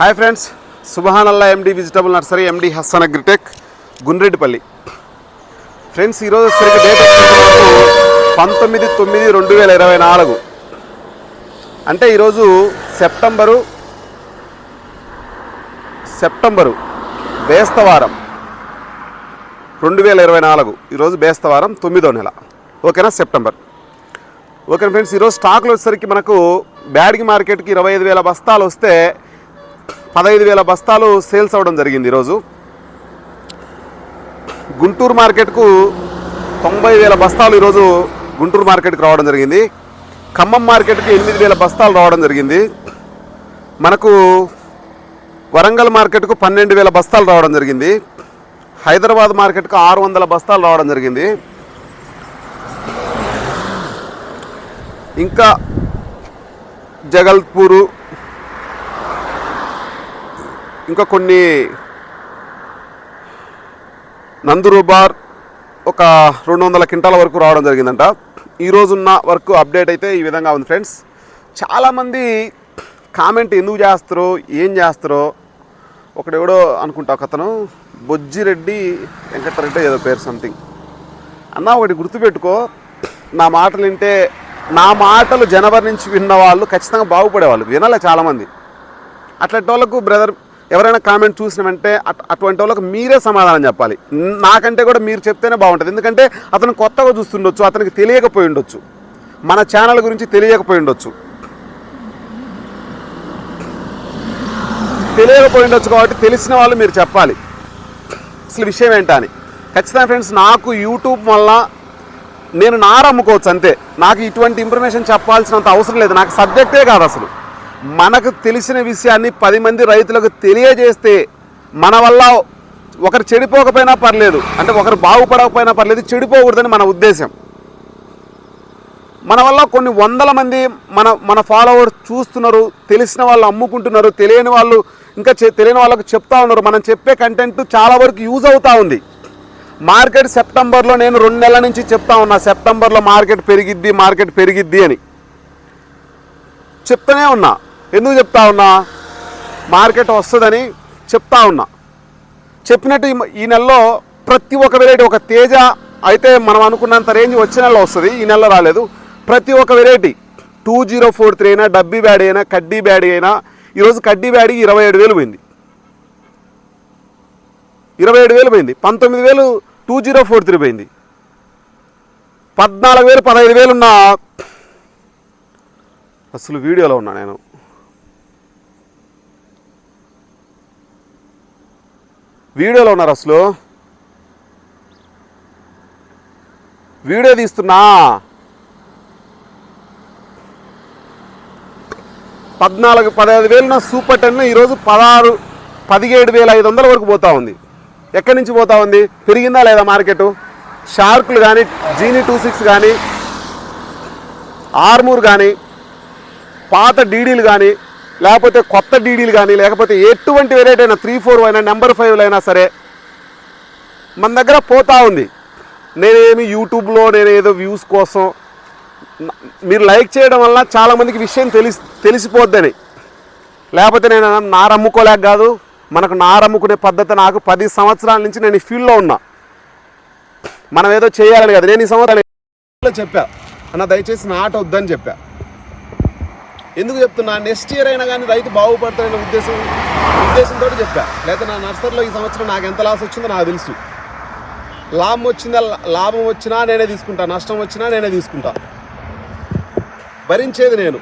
Hi friends సుబహానల్లా MD vegetable nursery MD Hassan agritech Gundreddipalli. Friends ఈరోజు వచ్చేసరికి date పంతొమ్మిది తొమ్మిది రెండు వేల ఇరవై నాలుగు. అంటే ఈరోజు సెప్టెంబరు సెప్టెంబరు బేస్తవారం రెండు వేల ఇరవై నాలుగు. ఈరోజు బేస్తవారం తొమ్మిదో నెల. ఓకేనా? సెప్టెంబర్. ఓకే ఫ్రెండ్స్ ఈరోజు స్టాక్లు వచ్చేసరికి మనకు బ్యాడ్గి మార్కెట్కి ఇరవై ఐదు వేల బస్తాలు వస్తే పదహైదు వేల బస్తాలు సేల్స్ అవ్వడం జరిగింది ఈరోజు. గుంటూరు మార్కెట్కు తొంభై వేల బస్తాలు ఈరోజు గుంటూరు మార్కెట్కి రావడం జరిగింది. ఖమ్మం మార్కెట్కి ఎనిమిది వేల బస్తాలు రావడం జరిగింది. మనకు వరంగల్ మార్కెట్కు పన్నెండు వేల బస్తాలు రావడం జరిగింది. హైదరాబాద్ మార్కెట్కు ఆరు వందల బస్తాలు రావడం జరిగింది. ఇంకా జగల్పూరు ఇంకా కొన్ని నందురుబార్ ఒక రెండు వందల క్వింటాల వరకు రావడం జరిగిందంట. ఈరోజున్న వరకు అప్డేట్ అయితే ఈ విధంగా ఉంది ఫ్రెండ్స్. చాలామంది కామెంట్ ఎందుకు చేస్తారో ఏం చేస్తారో ఒకడెవడో అనుకుంటా ఒక అతను బొజ్జిరెడ్డి వెంకటరెడ్డి ఏదో పేరు సంథింగ్ అన్న ఒకటి గుర్తుపెట్టుకో నా మాటలు వింటే నా మాటలు జనవరి నుంచి విన్న వాళ్ళు ఖచ్చితంగా బాగుపడేవాళ్ళు వినలే చాలామంది. అట్లాంటి వాళ్ళకు బ్రదర్ ఎవరైనా కామెంట్ చూసిన వెంటనే అట్ అటువంటి వాళ్ళకి మీరే సమాధానం చెప్పాలి. నాకంటే కూడా మీరు చెప్తేనే బాగుంటుంది. ఎందుకంటే అతను కొత్తగా చూస్తుండొచ్చు అతనికి తెలియకపోయి ఉండొచ్చు. మన ఛానల్ గురించి తెలియకపోయి ఉండొచ్చు. తెలియకపోయి ఉండొచ్చు కాబట్టి తెలిసిన వాళ్ళు మీరు చెప్పాలి. అసలు విషయం ఏంటా అని. ఖచ్చితంగా ఫ్రెండ్స్ నాకు యూట్యూబ్ వల్ల నేను నారమ్ముకోవచ్చు అంతే. నాకు ఇటువంటి ఇన్ఫర్మేషన్ చెప్పాల్సినంత అవసరం లేదు. నాకు సబ్జెక్టే కాదు అసలు. మనకు తెలిసిన విషయాన్ని పది మంది రైతులకు తెలియజేస్తే మన వల్ల ఒకరు చెడిపోకపోయినా పర్లేదు. అంటే ఒకరు బాగుపడకపోయినా పర్లేదు చెడిపోకూడదని మన ఉద్దేశం. మన వల్ల కొన్ని వందల మంది మన మన ఫాలోవర్స్ చూస్తున్నారు తెలిసిన వాళ్ళు అమ్ముకుంటున్నారు తెలియని వాళ్ళు ఇంకా చె- తెలియని వాళ్ళకు చెప్తా ఉన్నారు. మనం చెప్పే కంటెంట్ చాలా వరకు యూజ్ అవుతూ ఉంది. మార్కెట్ సెప్టెంబర్లో నేను రెండు నెలల నుంచి చెప్తా ఉన్నా సెప్టెంబర్లో మార్కెట్ పెరిగిద్ది మార్కెట్ పెరిగిద్ది అని. చెప్తూనే ఉన్నా. ఎందుకు చెప్తా ఉన్నా? మార్కెట్ వస్తుందని చెప్తా ఉన్నా. చెప్పినట్టు ఈ- ఈ నెలలో ప్రతి ఒక్క వెరైటీ ఒక తేజ అయితే మనం అనుకున్నంత రేంజ్ వచ్చే నెలలో వస్తుంది ఈ నెలలో రాలేదు. ప్రతి ఒక్క variety two zero four three అయినా డబ్బీ బ్యాడీ అయినా కడ్డీ బ్యాడీ అయినా ఈరోజు కడ్డీ బ్యాడీ ఇరవై ఏడు వేలు పోయింది. ఇరవై ఏడు వేలు పోయింది. పంతొమ్మిది వేలు టూ జీరో ఫోర్ త్రీ పోయింది. పద్నాలుగు వేలు పదహైదు వేలు ఉన్న అసలు వీడియోలో ఉన్నా నేను. వీడియోలో ఉన్నారు అసలు. వీడియో తీస్తున్నా. పద్నాలుగు పదహైదు వేలున సూపర్ టెన్ ఈరోజు పదహారు పదిహేడు వేల ఐదు వందల వరకు పోతా ఉంది. ఎక్కడి నుంచి పోతా ఉంది? పెరిగిందా లేదా మార్కెట్? షార్కులు కానీ జీనీ టూ సిక్స్ కానీ ఆర్మూర్ కానీ పాత డీడీలు కానీ లేకపోతే కొత్త డీడీలు కానీ లేకపోతే ఎటువంటి వెరైటీ అయినా త్రీ ఫోర్ అయినా నెంబర్ ఫైవ్ అయినా సరే మన దగ్గర పోతా ఉంది. నేనేమి యూట్యూబ్లో నేను ఏదో వ్యూస్ కోసం మీరు లైక్ చేయడం వల్ల చాలామందికి విషయం తెలిసి తెలిసిపోద్దని. లేకపోతే నేను నారమ్ముకోలేక కాదు మనకు నారమ్ముకునే పద్ధతి నాకు పది సంవత్సరాల నుంచి నేను ఈ ఫీల్డ్లో ఉన్నా. మనం ఏదో చేయాలని కదా. నేను ఈ సంవత్సరాలు చెప్పా. అన్న దయచేసి నాట వద్దని చెప్పా. ఎందుకు చెప్తున్నా? నెక్స్ట్ ఇయర్ అయినా కానీ రైతు బాగుపడతాడనే ఉద్దేశం ఉద్దేశంతో చెప్పా. లేకపోతే నా నర్సరీలో ఈ సంవత్సరం నాకు ఎంత లాస్ వచ్చిందో నాకు తెలుసు. లాభం వచ్చిందా? లాభం వచ్చినా నేనే తీసుకుంటా. నష్టం వచ్చినా నేనే తీసుకుంటా. భరించేది నేను.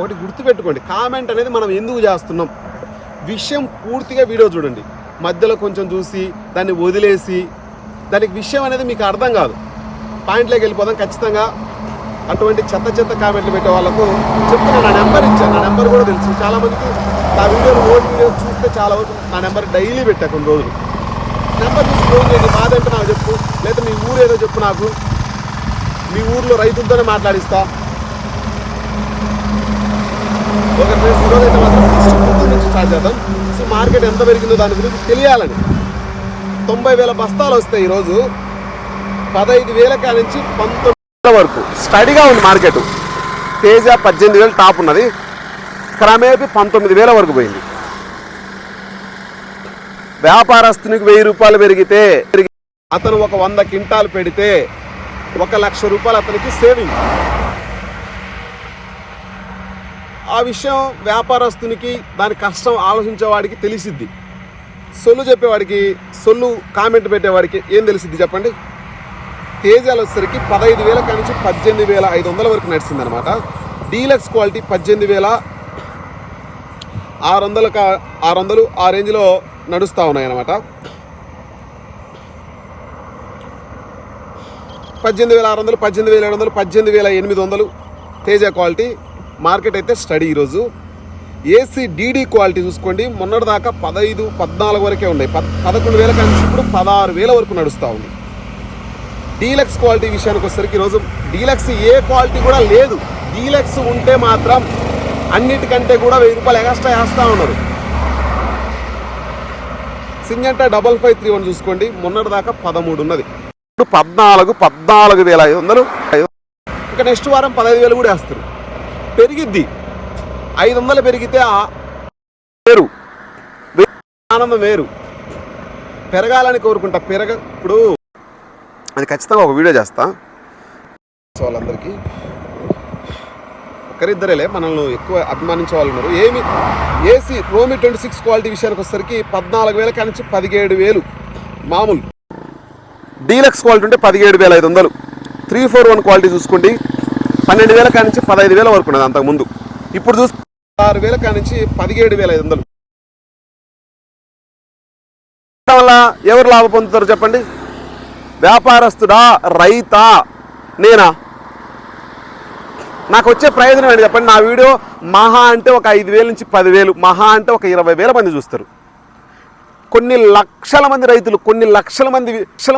ఒకటి గుర్తుపెట్టుకోండి. కామెంట్ అనేది మనం ఎందుకు చేస్తున్నాం? విషయం పూర్తిగా వీడియో చూడండి. మధ్యలో కొంచెం చూసి దాన్ని వదిలేసి దానికి విషయం అనేది మీకు అర్థం కాదు. పాయింట్లోకి వెళ్ళిపోదాం. ఖచ్చితంగా అటువంటి చెత్త చెత్త కామెంట్లు పెట్టే వాళ్ళకు చెప్తున్నా నా నెంబర్ ఇచ్చాను నా నెంబర్ కూడా తెలుసు. చాలామందికి నా వీడియోలు ఓల్డ్ వీడియోస్ చూస్తే చాలా వరకు నా నెంబర్ డైలీ పెట్టా కొన్ని రోజులు. నెంబర్ చూసి ఫోన్ చేయండి. బాధంటే నాకు చెప్పు. లేదా మీ ఊరు ఏదో చెప్పు నాకు. మీ ఊర్లో రైతులతోనే మాట్లాడిస్తా. ఒక ఫ్రెండ్స్ ఈరోజు అయితే మాత్రం నుంచి స్టార్ట్ చేద్దాం. సో మార్కెట్ ఎంత పెరిగిందో దాని గురించి తెలియాలని. తొంభై వేల బస్తాలు వస్తాయి ఈరోజు. పదహైదు వేల కాడ నుంచి పంతొమ్మిది వేల వరకు. స్టడీగా ఉంది మార్కెట్. తేజ పద్దెనిమిది వేలు టాప్ ఉన్నది. క్రమేపీ పంతొమ్మిది వేల వరకు పోయింది. వ్యాపారస్తునికి వెయ్యి రూపాయలు పెరిగితే పెరిగి- అతను ఒక వంద క్వింటాలు పెడితే ఒక లక్ష రూపాయలు అతనికి సేవింగ్. ఆ విషయం వ్యాపారస్తునికి దాని కష్టం ఆలోచించేవాడికి తెలిసిద్ది. సొల్లు చెప్పేవాడికి సొల్లు కామెంట్ పెట్టేవాడికి ఏం తెలిసిద్ది చెప్పండి? తేజాలు వచ్చేసరికి పదహైదు వేల నుంచి పద్దెనిమిది వేల ఐదు వందల వరకు నడిచింది అనమాట డీలక్స్ క్వాలిటీ పద్దెనిమిది వేల ఆరు వందల ఆరు వందలు ఆ రేంజ్లో నడుస్తూ ఉన్నాయి అనమాట పద్దెనిమిది వేల ఆరు వందలు పద్దెనిమిది వేల ఏడు వందలు పద్దెనిమిది వేల ఎనిమిది వందలు తేజ క్వాలిటీ మార్కెట్ అయితే స్టడీ ఈరోజు. ఏసీ డీడీ క్వాలిటీ చూసుకోండి. మొన్నటిదాకా పదహైదు పద్నాలుగు వరకే ఉన్నాయి. పద్ పదకొండు వేల కానీ ఇప్పుడు పదహారు వేల వరకు నడుస్తూ ఉంది. డీలక్స్ క్వాలిటీ విషయానికి వచ్చేసరికి ఈరోజు డీలక్స్ ఏ క్వాలిటీ కూడా లేదు. డీలక్స్ ఉంటే మాత్రం అన్నిటికంటే కూడా వెయ్యి రూపాయలు ఎక్స్ట్రా వేస్తూ ఉన్నారు. Syngenta double five three one చూసుకోండి. మొన్నటి దాకా పదమూడు ఉన్నది. ఇప్పుడు పద్నాలుగు పద్నాలుగు వేల ఐదు వందలు. ఐదు- ఇంకా నెక్స్ట్ వారం పదహైదు వేలు కూడా వేస్తారు. పెరిగిద్ది. ఐదు వందలు పెరిగితే వేరు. ఆనందం వేరు. పెరగాలని కోరుకుంటా. పెరగ ఇప్పుడు అది ఖచ్చితంగా ఒక వీడియో చేస్తా. వాళ్ళందరికీ ఒకరిద్దరేలే మనల్ని ఎక్కువ అభిమానించే వాళ్ళు ఉన్నారు. ఏమి ఏసీ రోమి ట్వంటీ సిక్స్ క్వాలిటీ విషయానికి వచ్చేసరికి పద్నాలుగు వేల కానించి పదిహేడు వేలు మామూలు. డీలక్స్ క్వాలిటీ ఉంటే పదిహేడు వేల ఐదు వందలు. త్రీ ఫోర్ వన్ క్వాలిటీ చూసుకోండి. పన్నెండు వేల కానించి పదహైదు వేల వరకు ఉన్నది అంతకుముందు ఇప్పుడు చూసి ఆరు వేల కానించి పదిహేడు వేల ఐదు వందలు. వల్ల ఎవరు లాభం పొందుతారు చెప్పండి. వ్యాపారస్తుడా రైతా? నేనా? నాకు వచ్చే ప్రయోజనం ఏంటి చెప్పండి? నా వీడియో మహా అంటే ఒక ఐదు వేల నుంచి పదివేలు మహా అంటే ఒక ఇరవై వేల మంది చూస్తారు. కొన్ని లక్షల మంది రైతులు కొన్ని లక్షల మంది లక్షల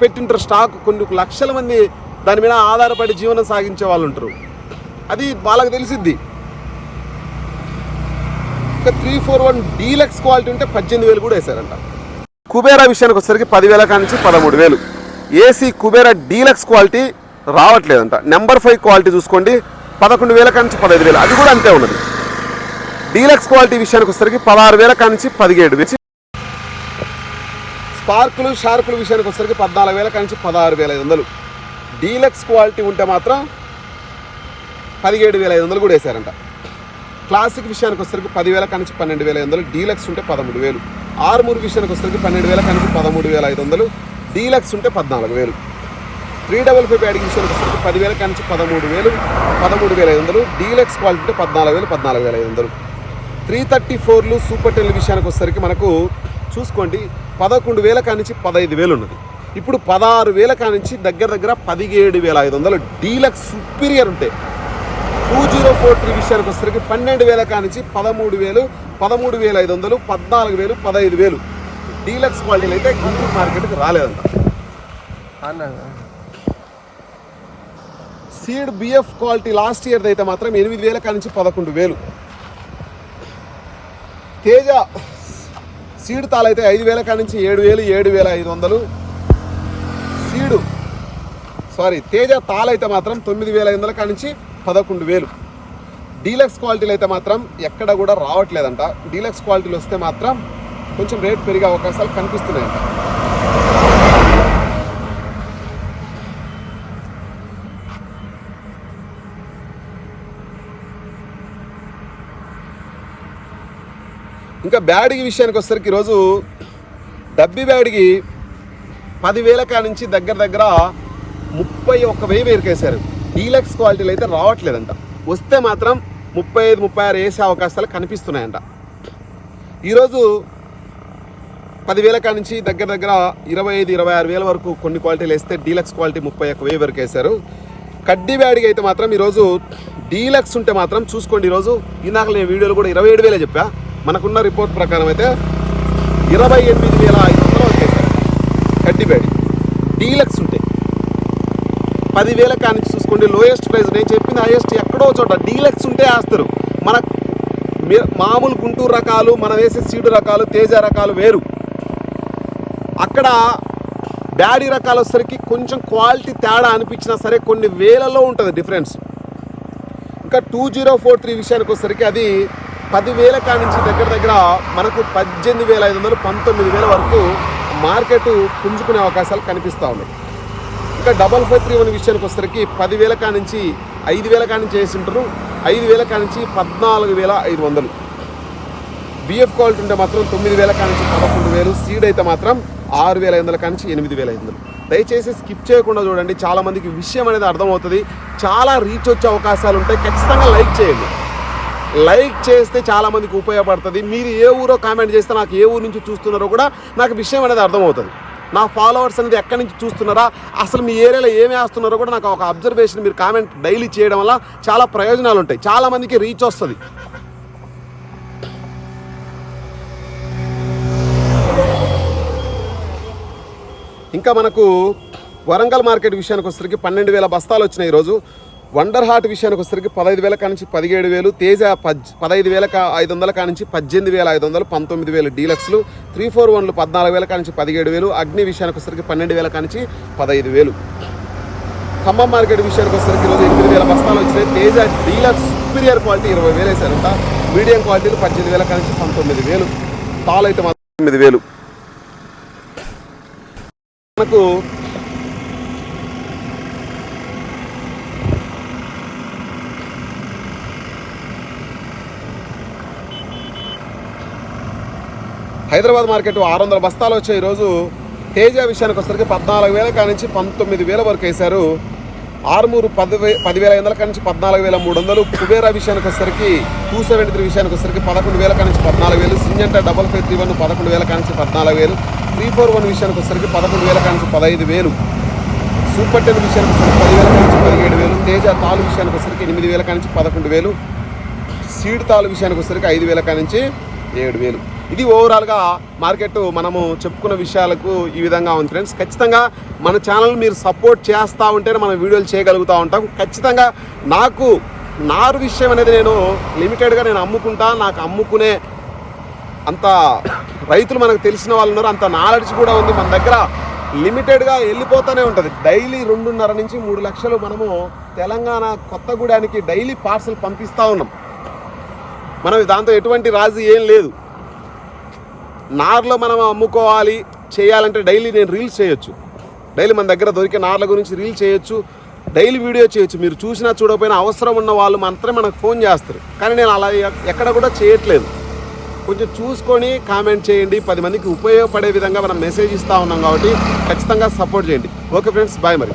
పెట్టింటారు స్టాక్ కొన్ని లక్షల మంది దాని మీద ఆధారపడి జీవనం సాగించే వాళ్ళు ఉంటారు. అది వాళ్ళకి తెలిసిద్ది. ఇంకా three four one deluxe quality ఉంటే పద్దెనిమిది వేలు కూడా వేశారంట. కుబేరా విషయానికి వచ్చేసరికి పదివేల కానించి పదమూడు వేలు. ఏసీ కుబేరా డీలక్స్ క్వాలిటీ రావట్లేదంట. నెంబర్ ఫైవ్ క్వాలిటీ చూసుకోండి. పదకొండు వేల కానించి పదహైదు వేలు. అది కూడా అంతే ఉన్నది. డీలక్స్ క్వాలిటీ విషయానికి వచ్చేసరికి పదహారు వేల కానించి పదిహేడు వేలు. స్పార్కులు షార్కులు విషయానికి వచ్చేసరికి పద్నాలుగు వేల కానించి పదహారు వేల ఐదు వందలు. డీలక్స్ క్వాలిటీ ఉంటే మాత్రం పదిహేడు వేల ఐదు వందలు కూడా వేశారంట క్లాసిక్ విషయానికి వచ్చేసరికి పదివేల కానించి పన్నెండు వేల ఐదు వందలు. డీలక్స్ ఉంటే పదమూడు వేలు. ఆర్మూర్ విషయానికి వస్తుంది పన్నెండు వేల కనుక పదమూడు వేల ఐదు వందలు డీలక్స్ ఉంటే పద్నాలుగు వేలు త్రీ డబల్ ఫైవ్ ప్యాడింగ్ విషయానికి వస్తుంది పదివేల కానించి పదమూడు వేలు పదమూడు వేల ఐదు వందలు డీలక్స్ క్వాలిటీ ఉంటే పద్నాలుగు వేలు పద్నాలుగు వేల ఐదు వందలు త్రీ థర్టీ ఫోర్లు సూపర్ టెన్ విషయానికి వచ్చేసరికి మనకు చూసుకోండి పదకొండు వేల కానించి పదహైదు వేలు ఉన్నది ఇప్పుడు పదహారు వేల కానించి దగ్గర దగ్గర పదిహేడు వేల ఐదు వందలు డీలక్స్ సుపీరియర్ ఉంటాయి టూ జీరో ఫోర్ త్రీ విషయానికి వచ్చేసరికి పన్నెండు వేల కానించి పదమూడు వేలు పదమూడు వేల ఐదు వందలు పద్నాలుగు వేలు పదహైదు వేలు. డీలక్స్ క్వాలిటీలు అయితే గుంటూరు మార్కెట్కి రాలేదంట. Seed BF quality last year అయితే మాత్రం ఎనిమిది వేల కానించి పదకొండు వేలు. తేజ సీడ్ తాలైతే ఐదు వేల కానించి ఏడు వేలు ఏడు వేల ఐదు వందలు. సీడు సారీ తేజ తాలైతే మాత్రం తొమ్మిది వేల ఐదు వందల కానించి పదకొండు వేలు. డీలక్స్ క్వాలిటీలు అయితే మాత్రం ఎక్కడ కూడా రావట్లేదంట. డీలక్స్ క్వాలిటీలు వస్తే మాత్రం కొంచెం రేట్ పెరిగే అవకాశాలు కనిపిస్తున్నాయంట. ఇంకా బ్యాడిగి విషయానికి వచ్చేసరికి ఈరోజు డబ్బి బ్యాడిగి పదివేల కా నుంచి దగ్గర దగ్గర ముప్పై ఒక్క వెయ్యి వేరుకేశారు డీలక్స్ క్వాలిటీలు అయితే రావట్లేదంట. వస్తే మాత్రం ముప్పై ఐదు ముప్పై ఆరు వేసే అవకాశాలు కనిపిస్తున్నాయంట. ఈరోజు పదివేల కా నుంచి దగ్గర దగ్గర ఇరవై ఐదు ఇరవై ఆరు వేల వరకు కొన్ని క్వాలిటీలు వేస్తే డీలక్స్ క్వాలిటీ ముప్పై ఒక్క వెయ్యి వరకు వేశారు. కడ్డీ బ్యాడికి అయితే మాత్రం ఈరోజు డీలక్స్ ఉంటే మాత్రం చూసుకోండి ఈరోజు. ఇందాక నేను వీడియోలు కూడా ఇరవై ఏడు వేలే చెప్పా. మనకున్న రిపోర్ట్ ప్రకారం అయితే ఇరవై ఎనిమిది వేల ఐదు వందలు వచ్చేసారు కడ్డీ బ్యాడ్ డీలక్స్ ఉంటాయి పదివేల కానించి తీసుకోండి లోయెస్ట్ ప్రైస్ నేను చెప్పింది హైయెస్ట్ ఎక్కడో చోట డీలక్స్ ఉంటే వేస్తారు. మన మామూలు గుంటూరు రకాలు మనం వేసే సీడు రకాలు తేజ రకాలు వేరు. అక్కడ డాడీ రకాలు వచ్చేసరికి కొంచెం క్వాలిటీ తేడా అనిపించినా సరే కొన్ని వేలలో ఉంటుంది డిఫరెన్స్ ఇంకా టూ జీరో ఫోర్ త్రీ విషయానికి వచ్చేసరికి అది పదివేల కానించి దగ్గర దగ్గర మనకు పద్దెనిమిది వేల ఐదు వందలు పంతొమ్మిది వేల వరకు మార్కెట్ పుంజుకునే అవకాశాలు కనిపిస్తూ ఉన్నాయి. ఇంకా డబల్ ఫైవ్ త్రీ వన్ విషయానికి వచ్చేసరికి పదివేల కానించి ఐదు వేల కానించి వేసి ఉంటారు. ఐదు వేల కానించి పద్నాలుగు వేల ఐదు వందలు. బిఎఫ్ క్వాలిటీ ఉంటే మాత్రం తొమ్మిది వేల కానించి పదకొండు వేలు సీడ్ అయితే మాత్రం ఆరు వేల ఐదు వందల కానించి ఎనిమిది వేల ఐదు వందలు. దయచేసి స్కిప్ చేయకుండా చూడండి. చాలామందికి విషయం అనేది అర్థమవుతుంది. చాలా రీచ్ వచ్చే అవకాశాలు ఉంటాయి. ఖచ్చితంగా లైక్ చేయండి. లైక్ చేస్తే చాలామందికి ఉపయోగపడుతుంది. మీరు ఏ ఊరో కామెంట్ చేస్తే నాకు ఏ ఊరు నుంచి చూస్తున్నారో కూడా నాకు విషయం అనేది అర్థమవుతుంది. నా ఫాలోవర్స్ అనేది ఎక్కడి నుంచి చూస్తున్నారా? అసలు మీ ఏరియాలో ఏమి వేస్తున్నారో కూడా నాకు ఒక అబ్జర్వేషన్ మీరు కామెంట్ డైలీ చేయడం వల్ల చాలా ప్రయోజనాలు ఉంటాయి. చాలామందికి రీచ్ వస్తుంది. ఇంకా మనకు వరంగల్ మార్కెట్ విషయానికి వచ్చేసరికి పన్నెండు వేల బస్తాలు వచ్చినాయి ఈరోజు. వండర్ హార్ట్ విషయానికి వచ్చేసరికి పదహైదు వేల కానించి పదిహేడు వేలు తేజ పద్ పదహైదు వేల ఐదు వందల కానించి పద్దెనిమిది వేల ఐదు వందలు పంతొమ్మిది వేలు డీలక్స్లు త్రీ ఫోర్ వన్లు పద్నాలుగు వేల కానించి పదిహేడు వేలు అగ్ని విషయానికి వచ్చేసరికి పన్నెండు వేల కానించి పదహైదు వేలు. ఖమ్మం మార్కెట్ విషయానికి వచ్చేసరికి ఈరోజు ఎనిమిది వేల బస్తాలు వచ్చినాయి. తేజ డీలక్స్ సుపీరియర్ క్వాలిటీ ఇరవై వేలు వేసారంట మీడియం క్వాలిటీలు పద్దెనిమిది వేల కానించి పంతొమ్మిది వేలు. తాల్ అయితే మాత్రం తొమ్మిది వేలు. మనకు హైదరాబాద్ మార్కెట్ ఆరు వందల బస్తాలు వచ్చాయి ఈరోజు తేజ విషయానికి వచ్చేసరికి పద్నాలుగు వేల కానించి పంతొమ్మిది వేల వరకు వేశారు. ఆరుమూరు పది పదివేల ఐదు వందల కానించి పద్నాలుగు వేల మూడు వందలు కుబేరా విషయానికి వచ్చేసరికి టూ సెవెంటీ త్రీ విషయానికి వచ్చేసరికి పదకొండు వేల కానించి పద్నాలుగు వేలు Syngenta double five three one పదకొండు వేల కానించి పద్నాలుగు వేలు త్రీ ఫోర్ వన్ విషయానికి వచ్చేసరికి పదకొండు వేల కానించి పదహైదు వేలు. సూపర్ టెన్ విషయానికి వచ్చేసరికి పదివేల కానించి పదిహేడు వేలు తేజ తాలు విషయానికి వచ్చేసరికి ఎనిమిది వేల కానించి పదకొండు వేలు సీడ్ తాలు విషయానికి వచ్చేసరికి ఐదు వేల కానించి ఏడు వేలు. ఇది ఓవరాల్గా మార్కెట్ మనము చెప్పుకున్న విషయాలకు ఈ విధంగా ఉంది ఫ్రెండ్స్. ఖచ్చితంగా మన ఛానల్ మీరు సపోర్ట్ చేస్తూ ఉంటేనే మనం వీడియోలు చేయగలుగుతూ ఉంటాం. ఖచ్చితంగా నాకు నారు విషయం అనేది నేను లిమిటెడ్గా నేను అమ్ముకుంటా నాకు అమ్ముకునే అంత రైతులు మనకు తెలిసిన వాళ్ళు ఉన్నారు అంత నాలెడ్జ్ కూడా ఉంది. మన దగ్గర లిమిటెడ్గా వెళ్ళిపోతూనే ఉంటుంది. డైలీ రెండున్నర నుంచి మూడు లక్షలు మనము తెలంగాణ కొత్తగూడానికి డైలీ పార్సల్ పంపిస్తూ ఉన్నాం. మనం దాంతో ఎటువంటి రాజీ ఏం లేదు. నార్లో మనం అమ్ముకోవాలి చేయాలంటే డైలీ నేను రీల్స్ చేయొచ్చు. డైలీ మన దగ్గర దొరికే నార్ల గురించి రీల్ చేయొచ్చు డైలీ వీడియో చేయొచ్చు. మీరు చూసినా చూడకపోయినా అవసరం ఉన్న వాళ్ళు మాత్రమే మనకు ఫోన్ చేస్తారు. కానీ నేను అలా ఎక్కడ కూడా చేయట్లేదు. కొంచెం చూసుకొని కామెంట్ చేయండి. పది మందికి ఉపయోగపడే విధంగా మనం మెసేజ్ ఇస్తూ ఉన్నాం కాబట్టి ఖచ్చితంగా సపోర్ట్ చేయండి. ఓకే ఫ్రెండ్స్ బాయ్ మరి.